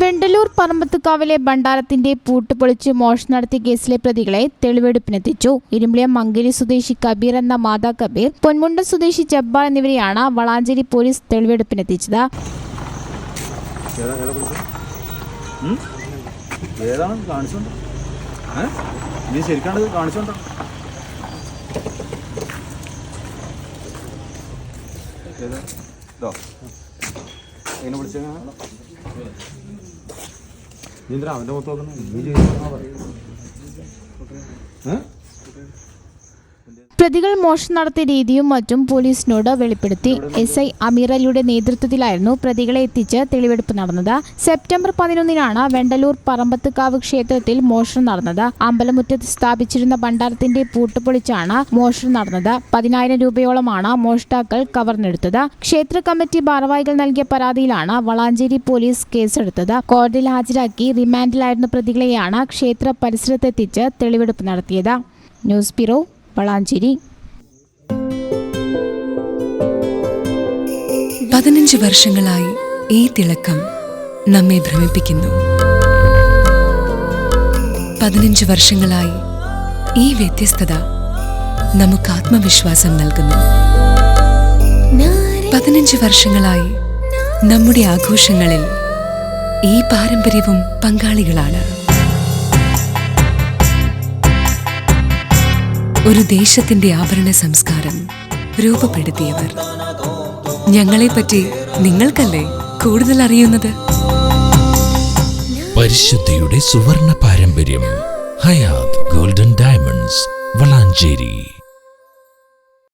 വെണ്ടലൂർ പറമ്പത്തുകാവിലെ ഭണ്ഡാരത്തിന്റെ പൂട്ട് പൊളിച്ച് മോഷണം നടത്തിയ കേസിലെ പ്രതികളെ തെളിവെടുപ്പിനെത്തിച്ചു. ഇരുമ്പിളിയം മങ്കേരി സ്വദേശി കബീർ എന്ന മാതാ കബീർ പൊന്മുണ്ട സ്വദേശി ജബ്ബാർ എന്നിവരെയാണ് വളാഞ്ചേരി പോലീസ് തെളിവെടുപ്പിനെത്തിച്ചത്? ഏതാണ് കാണിച്ചോണ്ടോ? ഏതാ ഇതോ എങ്ങനെ വിളിച്ച? നീ എന്തിനാ അവന്റെ മുഖത്ത് നോക്കുന്നത് നീ. ചെയ്യുന്ന പ്രതികൾ മോഷണം നടത്തിയ രീതിയും മറ്റും പോലീസിനോട് വെളിപ്പെടുത്തി. എസ് ഐ അമീറലിയുടെ നേതൃത്വത്തിലായിരുന്നു പ്രതികളെ എത്തിച്ച് തെളിവെടുപ്പ് നടന്നത്. സെപ്റ്റംബർ പതിനൊന്നിനാണ് വെണ്ടലൂർ പറമ്പത്തുകാവ് ക്ഷേത്രത്തിൽ മോഷണം നടന്നത്. അമ്പലമുറ്റത്ത് സ്ഥാപിച്ചിരുന്ന ഭണ്ഡാരത്തിന്റെ പൂട്ടുപൊളിച്ചാണ് മോഷണം നടന്നത്. പതിനായിരം രൂപയോളമാണ് മോഷ്ടാക്കൾ കവർന്നെടുത്തത്. ക്ഷേത്ര കമ്മിറ്റി ഭാരവാഹികൾ നൽകിയ പരാതിയിലാണ് വളാഞ്ചേരി പോലീസ് കേസെടുത്തത്. കോടതിയിൽ ഹാജരാക്കി റിമാൻഡിലായിരുന്ന പ്രതികളെയാണ് ക്ഷേത്ര പരിസരത്തെത്തിച്ച് തെളിവെടുപ്പ് നടത്തിയത്. News bureau Valanchery. പതിനഞ്ച് വർഷങ്ങളായി ഈ തിളക്കം നമ്മെ ഭ്രമിപ്പിക്കുന്നു. പതിനഞ്ച് വർഷങ്ങളായി ഈ വ്യത്യസ്തത നമുക്ക് ആത്മവിശ്വാസം നൽകുന്നു. പതിനഞ്ച് വർഷങ്ങളായി നമ്മുടെ ആഘോഷങ്ങളിൽ ഈ പാരമ്പര്യവും പങ്കാളികളാണ്. ഒരു ദേശത്തിന്റെ ആഭരണ സംസ്കാരം രൂപപ്പെടുത്തിയവർ. ഞങ്ങളെപ്പറ്റി നിങ്ങൾക്കല്ലേ കൂടുതൽ അറിയുന്നത്? പരിശുദ്ധിയുടെ സുവർണ പാരമ്പര്യം ഹയാത് ഗോൾഡൻ ഡയമണ്ട്സ് വളാഞ്ചേരി.